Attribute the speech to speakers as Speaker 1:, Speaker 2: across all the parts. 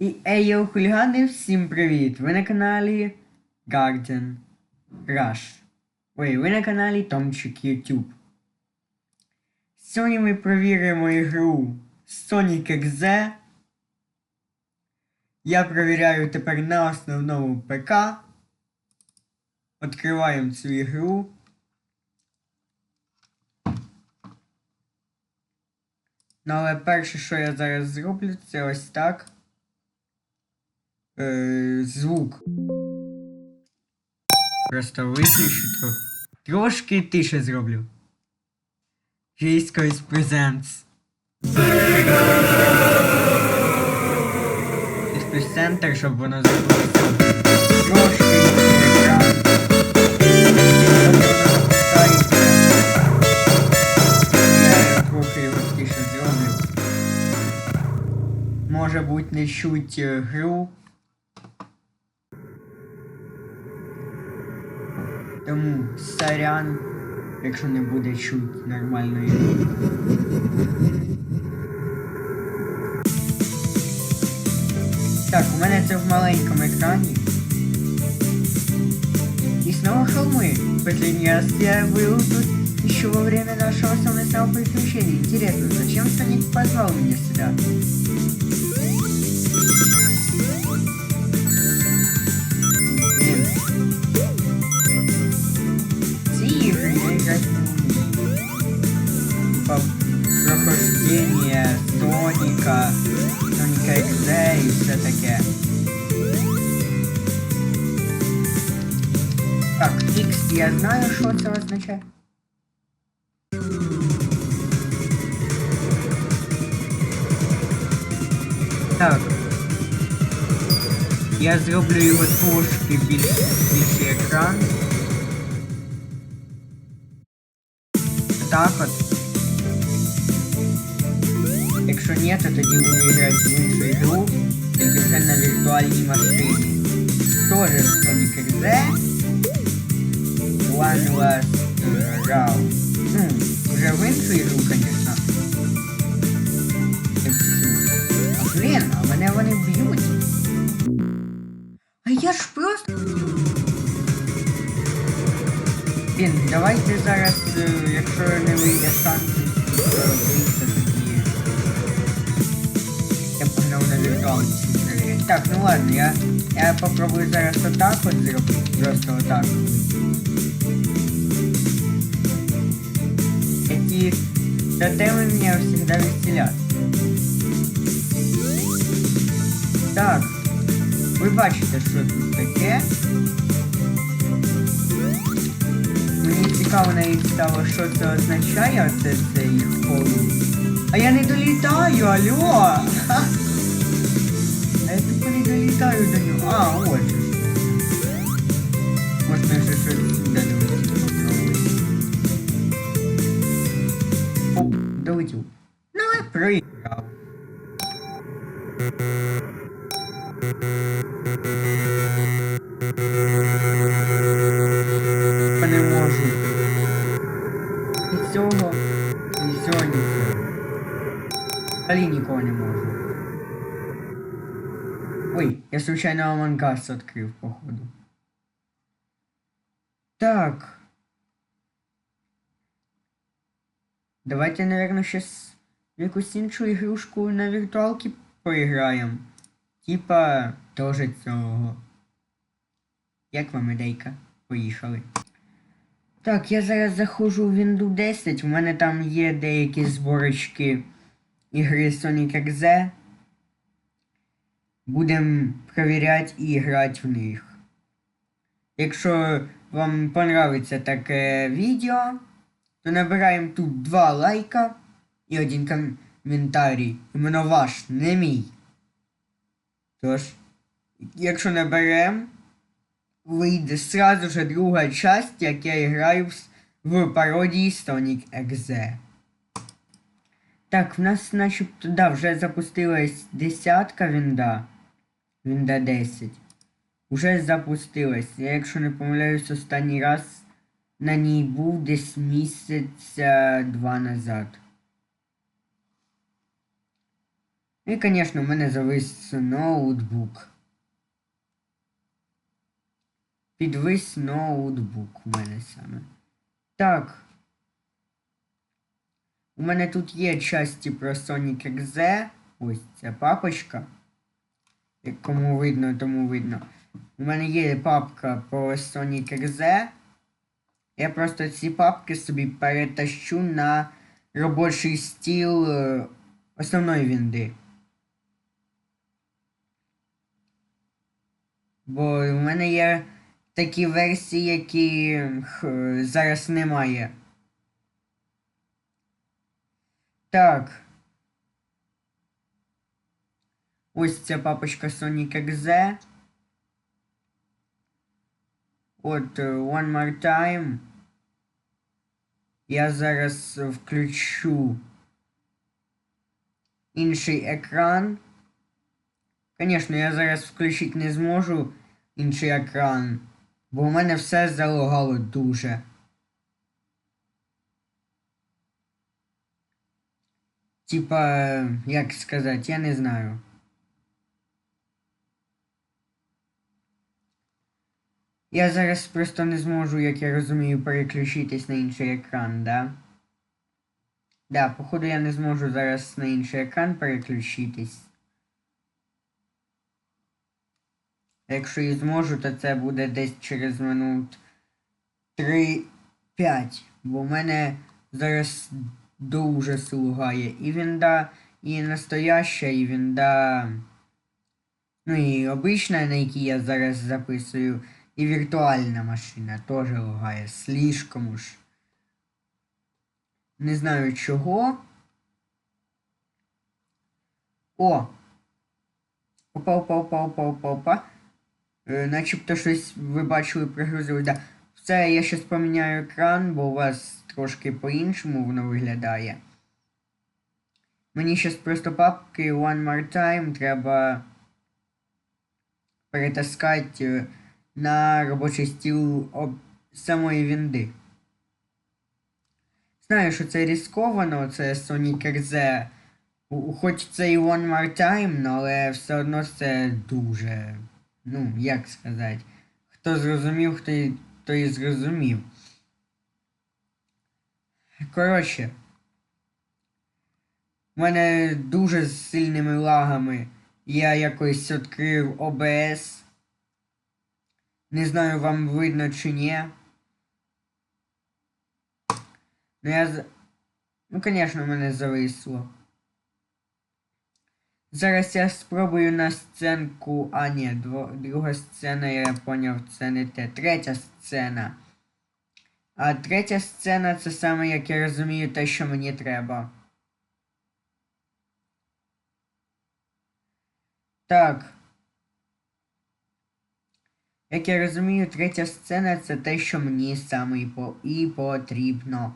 Speaker 1: І ейо хулігани, всім привіт! Ви на каналі Guardian Rush. Ой, ви на каналі Томчик YouTube. Сьогодні ми провіримо ігру Sonic XZ. Я провіряю тепер на основному ПК. Відкриваємо цю ігру. Ну, але перше, що я зараз зроблю, це ось так. Е, звук. Просто виключу тро... трошки тише зроблю. Presents. Плюс центр, щоб воно зробилося трошки. Трохи. Може бути не чуть е, гру. Тому сорян, якщо не буде чуть нормальної. Так, у мене це в маленькому екрані. И снова холмы. Последний раз я был тут еще во время нашего совместного приключения. Интересно, зачем Соник позвал меня сюда? Соника XZ и все таке. Так, X я знаю, що це означає. Так. Я зроблю його трошки більш, більший екран. Так от. Якщо ні, то тоді буду грати в іншу ігру, тільки вже на віртуальній машині. Тоже Sonic XZ. One last uh, round. Ну, вже в іншу ігру, конечно. Так всю. А, блін, а мене вони б'ють. А я ж просто... Блін, давайте зараз, е, якщо не вийде шанс, то вийти на. Так, ну ладно, я, я попробую зараз отак от зробити. Просто отак. Эти тотемы меня всегда веселят. Так, ви бачите, що тут таке. Мені цікаво навіть стало, що це означає, оце цей холм. А я не долітаю, алло! Ха! А я тупо не долітаю до нього. А, от. же ж. Можна ще щось сюди я случайно Us открив, походу. Так. Давайте, наверное, сейчас якусь іншу ігрушку на віртуалці поіграємо. Типа тоже цього. Як вам ідейка? Поїхали. Так, я зараз заходжу в Windows 10. У мене там є деякі зборочки ігри Sonic XZ. Будемо перевіряти і грати в них. Якщо вам понравиться таке відео, то набираємо тут два лайка і один коментарій. Іменно ваш, не мій. Тож, якщо наберемо, вийде сразу же друга часть, як я граю в пародії Sonic XZ. Так, в нас начебто, да, вже запустилась десятка вінда. Вінда 10. Уже запустилась. Я, якщо не помиляюсь, останній раз на ній був десь місяця два назад. І, звісно, в мене завис ноутбук. Підвис ноутбук у мене саме. Так. У мене тут є часті про Sonic XZ. Ось ця папочка. Кому видно, тому видно. У мене є папка по Sonic XZ. Я просто ці папки собі перетащу на робочий стіл е, основної вінди. Бо в мене є такі версії, які зараз немає. Так. Ось ця папочка Sonic XZ. От е, One More Time. Я зараз включу інший екран. Звісно, я зараз включити не зможу інший екран, бо у мене все залагало дуже. Типа, як сказати, я не знаю. Я зараз просто не зможу, як я розумію, переключитись на інший екран, да? Да, походу я не зможу зараз на інший екран переключитись. Якщо і зможу, то це буде десь через минут 3-5. Бо в мене зараз дуже слугає. І вінда, і настояща, і вінда. Ну і обична, на якій я зараз записую. І віртуальна машина теж лагає. Слишком уж. Не знаю чого. О! Опа, опа, опа, опа, опа, опа. Е, начебто щось ви бачили, пригрузили. Да. Все, я щас поміняю екран, бо у вас трошки по-іншому воно виглядає. Мені щас просто папки One More Time треба перетаскати е, на робочий стіл об... самої вінди. Знаю, що це ризиковано, це Sonic RZ. Хоч це і One More Time, але все одно це дуже. Ну, як сказати. Хто зрозумів, хто і, то і зрозумів. Коротше. У мене дуже з сильними лагами. Я якось відкрив OBS. Не знаю, вам видно чи ні. Ну я. Ну, звісно, мене зависло. Зараз я спробую на сценку. А, ні, дво... друга сцена, я поняв, це не те. Третя сцена. А третя сцена це саме, як я розумію, те, що мені треба. Так. Як я розумію, третя сцена це те, що мені саме і, по... і потрібно.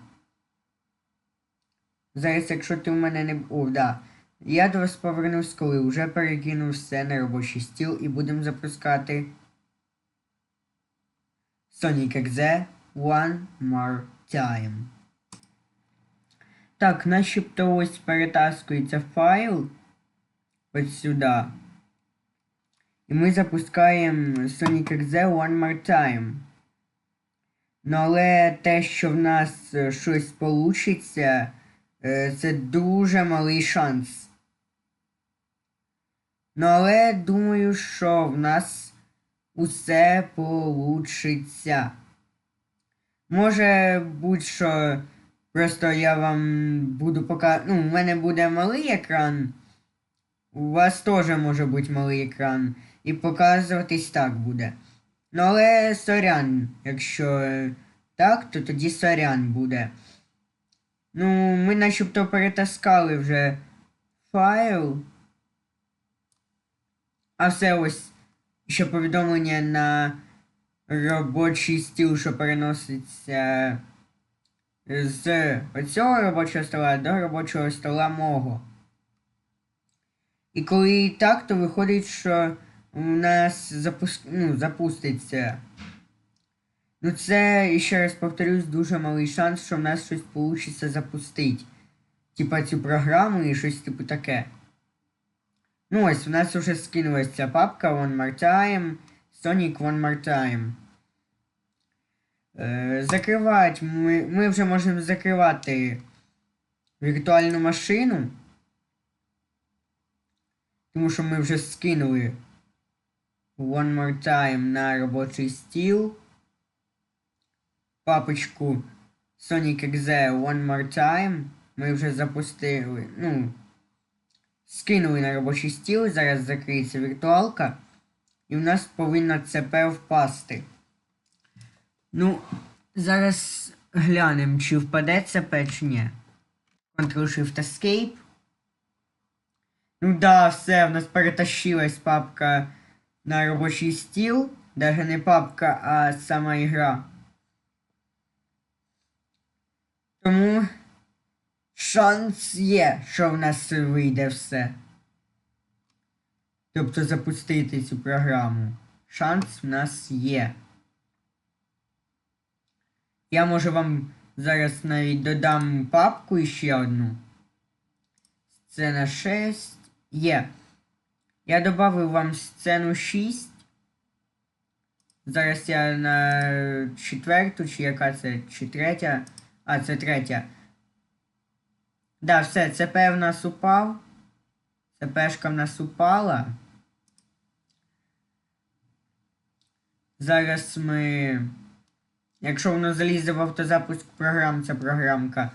Speaker 1: Зараз, якщо ти в мене не. О, да. Я до вас повернусь, коли вже перекинув все на робочий стіл і будемо запускати Sonic XZ One More Time. Так, начебто ось перетаскується файл ось сюди. І ми запускаємо Sonic XZ One More Time. Ну, але те, що в нас е, щось получиться, е, це дуже малий шанс. Ну, але думаю, що в нас усе получиться. Може будь-що просто я вам буду показувати. Ну, у мене буде малий екран. У вас теж може бути малий екран. І показуватись так буде. Ну, але сорян, якщо так, то тоді сорян буде. Ну, ми начебто перетаскали вже файл. А все ось ще повідомлення на робочий стіл, що переноситься з оцього робочого стола до робочого стола мого. І коли так, то виходить, що у нас запуск... ну, запуститься. Ну це, ще раз повторюсь, дуже малий шанс, що в нас щось вийде запустити. Типа цю програму і щось типу таке. Ну ось, у нас вже скинулась ця папка One More Time, Sonic One More Time. Е, закривати. Ми, ми вже можемо закривати віртуальну машину. Тому що ми вже скинули One More Time на робочий стіл. Папочку Sonic Exe One More Time. Ми вже запустили. Ну. Скинули на робочий стіл. Зараз закриється віртуалка. І в нас повинна ЦП впасти. Ну, зараз глянемо, чи впаде ЦП, чи ні. Ctrl-Shift-Escape. Ну да, все, в нас перетащилась папка на робочий стіл. Даже не папка, а сама ігра. Тому шанс є, що в нас вийде все. Тобто запустити цю програму. Шанс в нас є. Я може вам зараз навіть додам папку ще одну. Сцена 6. Є. Я додав вам сцену 6. Зараз я на четверту, чи яка це? Чи третя? А, це третя. Да, все, ЦП в нас упав. ЦПшка в нас упала. Зараз ми. Якщо воно залізе в автозапуск програм, ця програмка,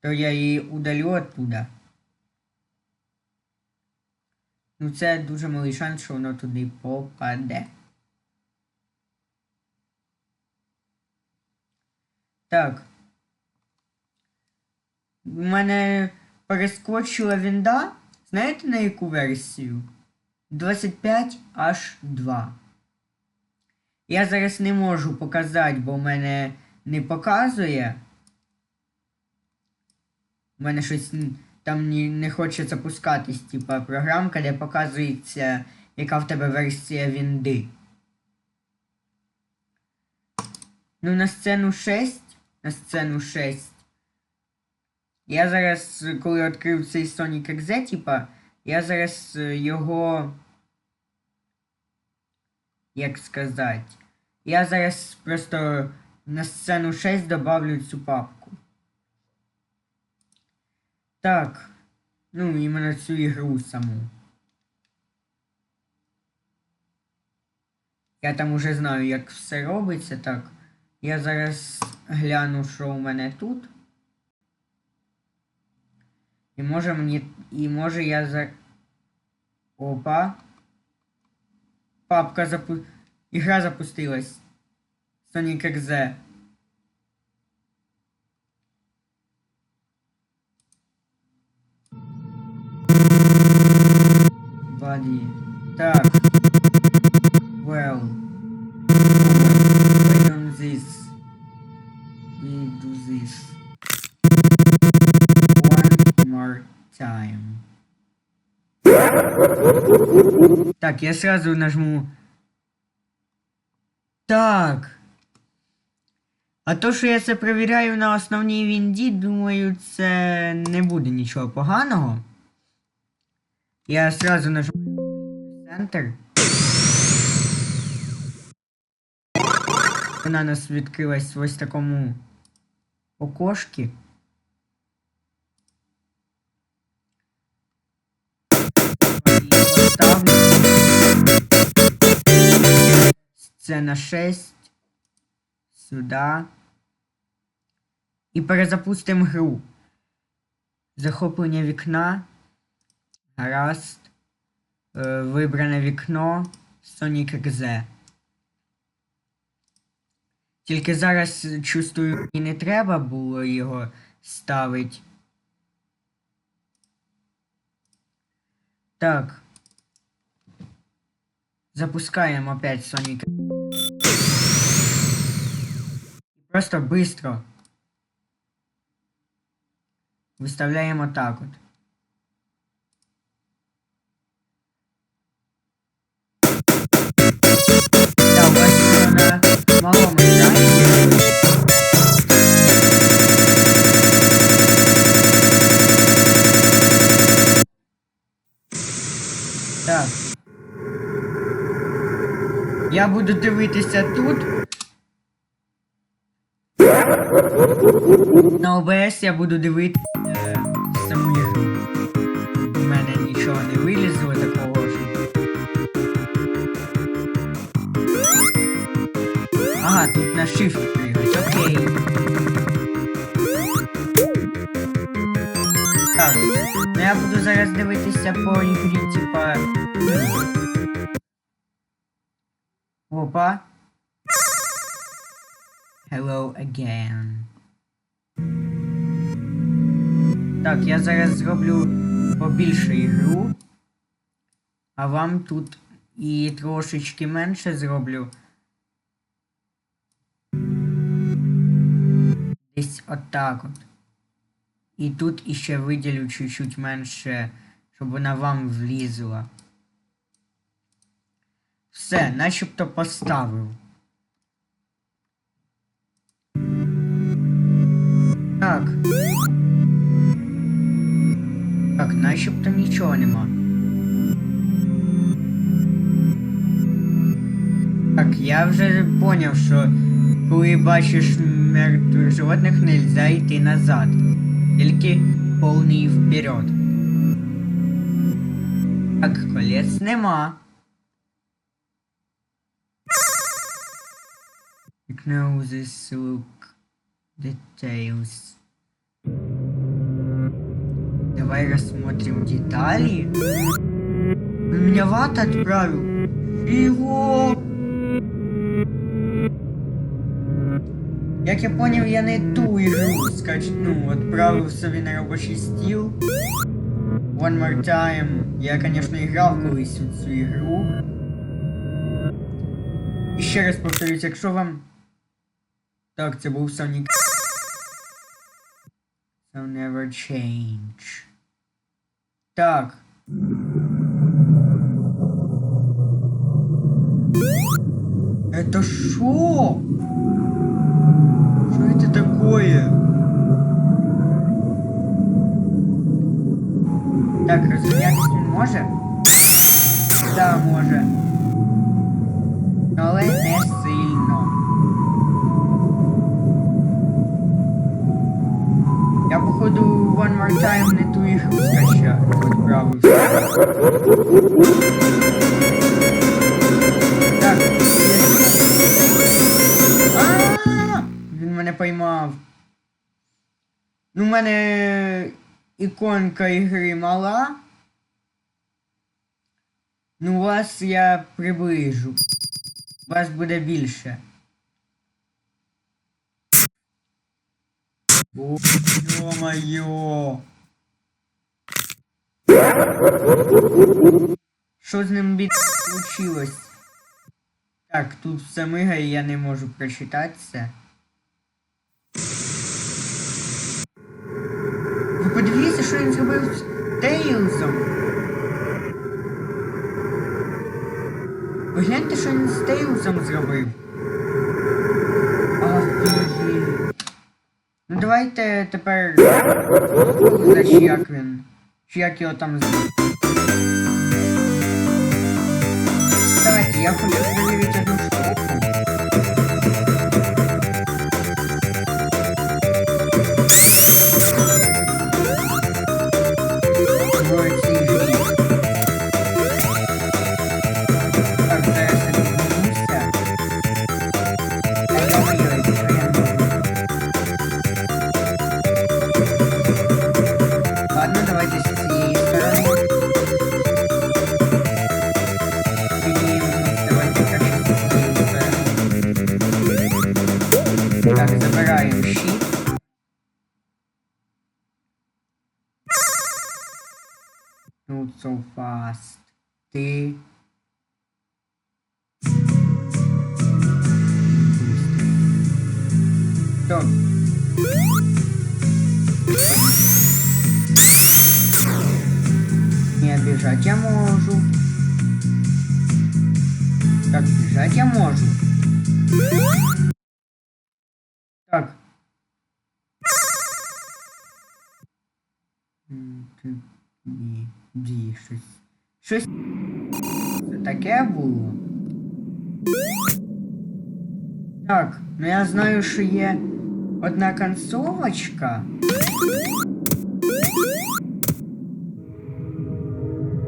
Speaker 1: то я її удалю оттуда. Ну це дуже малий шанс, що воно туди попаде. Так. У мене перескочила вінда. Знаєте на яку версію? 25H2. Я зараз не можу показати, бо в мене не показує. У мене щось там не, не хоче запускатись, типа програмка, де показується, яка в тебе версія Вінди. Ну, на сцену 6. На сцену 6. Я зараз, коли відкрив цей Sonic Exe, типа, я зараз його. Як сказати? Я зараз просто на сцену 6 добавлю цю папку. Так. Ну, іменно цю ігру саму. Я там уже знаю, як все робиться, так. Я зараз гляну, що у мене тут. І може мені... І може я за... Опа. Папка запу... Ігра запустилась. Sonic Exe. Body. Так. Well. Wait on this. We do this. One more time. Так, я сразу нажму. Так. А то, що я це перевіряю на основній вінді, думаю, це не буде нічого поганого. Я сразу нажму Center. Вона нас відкрилась в ось такому. Поставлю. Сцена 6. Сюди. І перезапустимо гру. Захоплення вікна. Гаразд. Е, вибране вікно. Sonic Exe. Тільки зараз чувствую, і не треба було його ставити. Так. Запускаємо опять Sonic. Просто быстро. Виставляємо так от. Так. Я буду дивитися тут. На ОБС я буду дивитися е, саму ігру. У мене нічого не вилізло тут на shift пригать, окей. Так, ну я буду зараз дивитися по ігрі, типа. Опа. Hello again. Так, я зараз зроблю побільше ігру. А вам тут і трошечки менше зроблю. Десь отак от. І тут іще виділю чуть-чуть менше, щоб вона вам влізла. Все, начебто поставив. Так. Так, начебто нічого нема. Так, я вже поняв, що коли бачиш мертвих животних, нельзя йти назад. Тільки повний вперед. Так, колець нема. Noses look details. Давай рассмотрим детали. Он меня в ад отправил. Его. Як я поняв, я не ту ігру скач... ну, відправив собі на робочий стіл. One more time. Я, конечно, грав колись у цю ігру. І ще раз повторюсь, якщо вам. Так, це був Sonic. So never change. Так. Это шо? Это такое? Так, розганятись він може? Да, може. Але не сильно. Я походу one more time не ту ігру скачав. Відправився. Поймав. Ну, у мене іконка ігри мала. Ну, вас я приближу. Вас буде більше. О, ё-моё! Що з ним бід случилось? Так, тут все мигає, я не можу прочитати це. Ви подивіться, що він зробив з Тейлзом. Ви гляньте, що він з Тейлзом зробив. Офігеть. Ну давайте тепер. За як він. Чи як його там. Давайте, я хочу перевірити одну штуку. Забираємо. Not so fast. Ти. Не бежать я можу. Так, бежать я можу. Ні, дві щось. Щось це таке було. Так, ну я знаю, що є одна концовочка.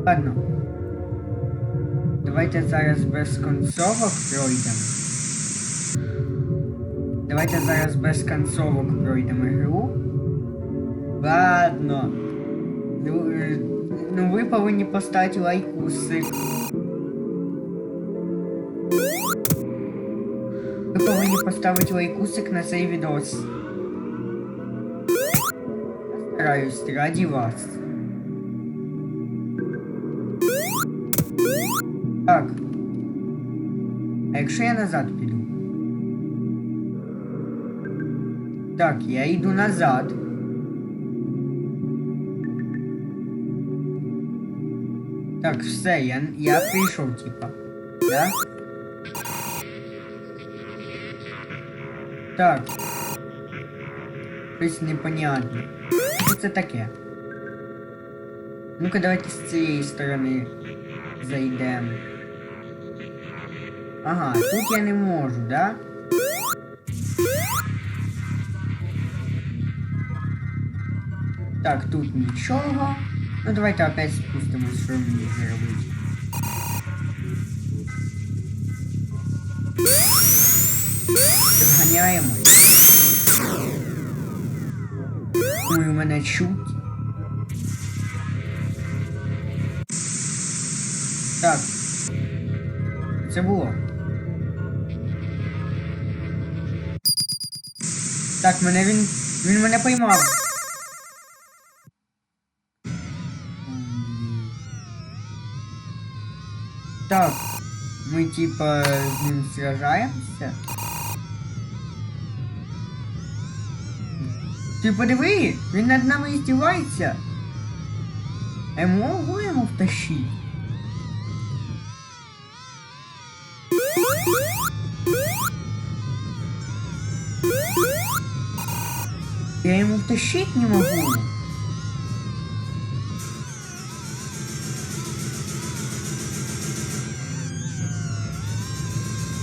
Speaker 1: Ладно. Давайте зараз без концовок пройдемо. Давайте зараз без концовок пройдемо гру. Ладно. Ну, е, Ну ви повинні поставити лайкусик. Ви повинні поставити лайкусик на цей відос. Я Стараюсь раді вас. Так. А якщо я назад піду? Так, я йду назад. Так, все, я, я прийшов, типа. Да? Так. Щось непонятне. Що це таке? Ну-ка давайте з цієї сторони зайдемо. Ага, тут я не можу, да? Так, тут нічого. Ну давайте опять спустимось, що мені вже робити. Зганяємо. Думаю, мене чуть. Так. Це було. Так, мене він. Він мене поймав. Так, ми типа з ним сражаємося. Ти подиви, він над нами издевается. А я могу йому втащить? Я ему втащить не могу.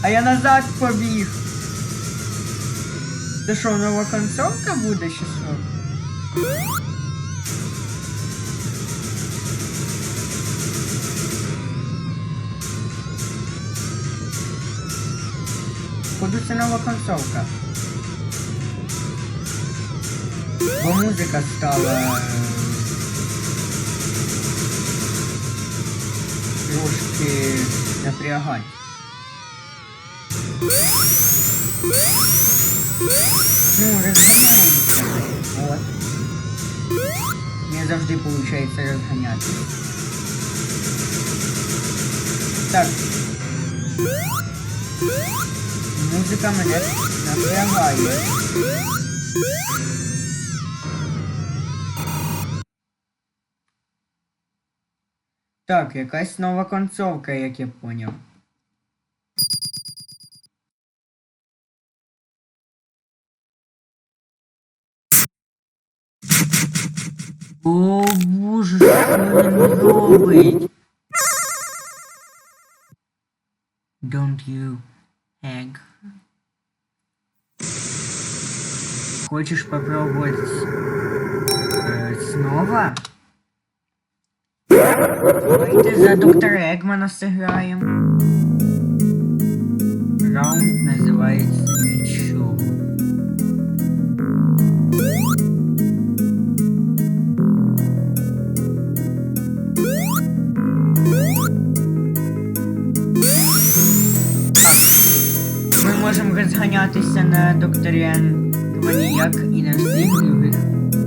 Speaker 1: А я назад побіг. Це що, нова концовка буде що? Походу це нова концовка. Бо музика стала е, трошки напрягати. Ну, розганяємося. От. Не завжди виходить розганяти. Так. Музика мене напрягає. Так, якась нова концовка, як я поняв. О, боже, що він робить? Don't you egg? Хочешь попробовать э, снова? Давайте за доктора Егмана сыграем. Раунд называется ничего. Розганятися на докторі Егмані, як і на всіх других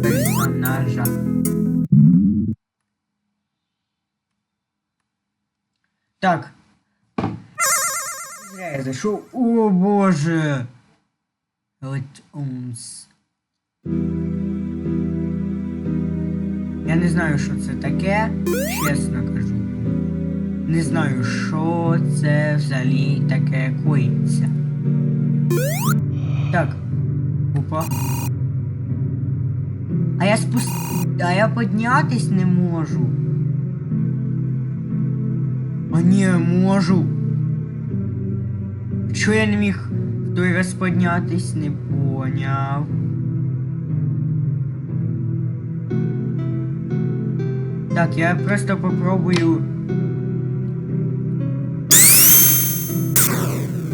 Speaker 1: персонажах. Так. Зря я зайшов. О боже. От умс. Я не знаю, що це таке, чесно кажу. Не знаю, що це взагалі таке коїться. Опа. А я спуст... А я піднятись не можу. А ні, можу. Чого я не міг в той раз піднятись, не поняв. Так, я просто попробую.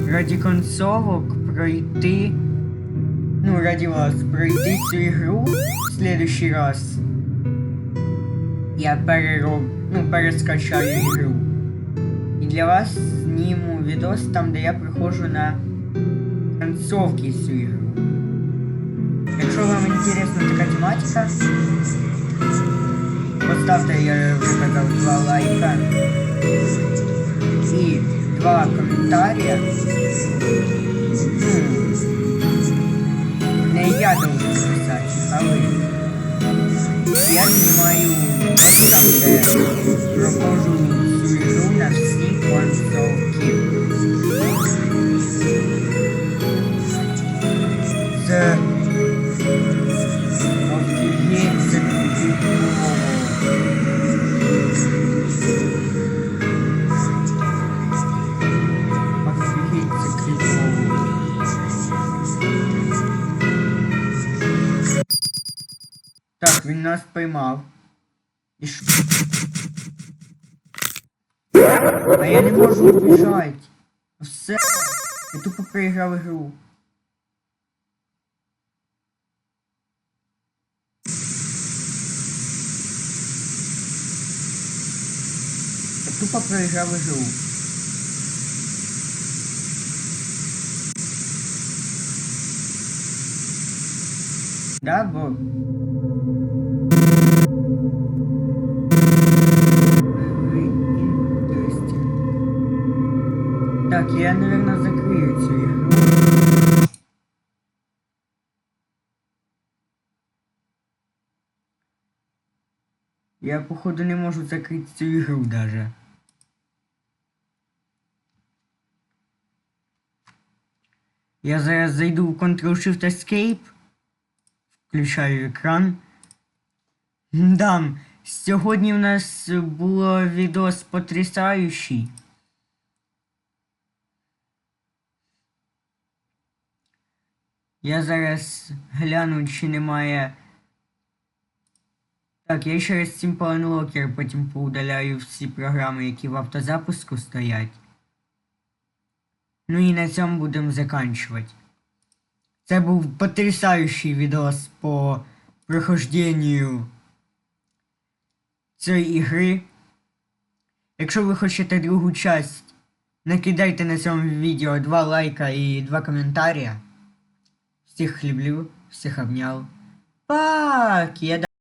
Speaker 1: Ради концовок пройти. Ну, ради вас, пройти цю ігру в следующий раз. Я перероб... ну, перескачаю ігру. І для вас зніму відос там, де я приходжу на концовки цю ігру. Якщо вам інтересна така тематика, поставте, я вже казав, два лайка і два коментаря. Ну, не я должен писати, а ви. Я знімаю от там, де він нас поймав. І що? А я не можу вбіжати. Все. Я тупо проіграв ігру. Я тупо проіграв ігру. Да, бо... походу, не можу закрити цю ігру даже. Я зараз зайду в Ctrl-Shift-Escape. Включаю екран. Да, сьогодні в нас було відос потрясаючий. Я зараз гляну, чи немає. Так, я ще раз Simple Unlocker, потім поудаляю всі програми, які в автозапуску стоять. Ну і на цьому будемо заканчувати. Це був потрясаючий відос по прохожденню цієї ігри. Якщо ви хочете другу часть, накидайте на цьому відео два лайка і два коментаря. Всіх люблю, всіх обняв. Пак!